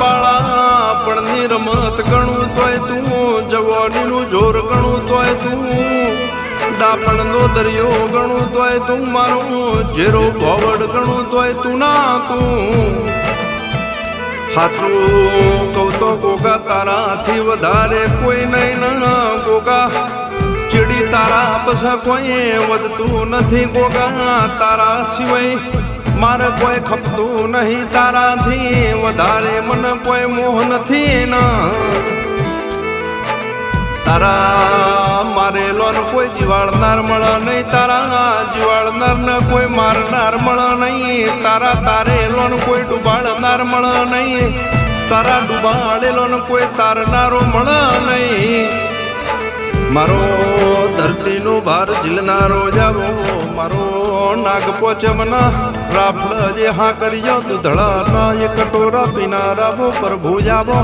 બાળા પણ નિરમત ગણું તોય તું, જવાનીનું જોર ગણું તોય તું. દાપણનો દરિયો ગણું તોય તું, મારું જેરો ભોવડ ગણું તોય તું ના તું. સાચું કહું તો ગોગા તારાથી વધારે કોઈ નહીં ગોગા. ચીડી તારા પછા કોઈ વધતું નથી ગોગા. તારા સિવાય મારે કોઈ ખપતું નહીં, તારાથી વધારે મને કોઈ મોહ નથી તારા મારે લોન કોઈ જીવાડનાર મળે નહીં તારા જીવાડનાર ને કોઈ મારનાર મળે નહીં. તારા તારે લોન કોઈ ડૂબાડનાર મળે નહીં. તારા ડૂબાડેલો ને કોઈ તારનારો મળે નહીં. મારો ધરતીનો ભાર ઝીલનારો જાવો મારો નાગ પોચે રાફડ જે હા કર્યો ધડા ના એ કટોરા પીનારા પ્રભુ જાવો.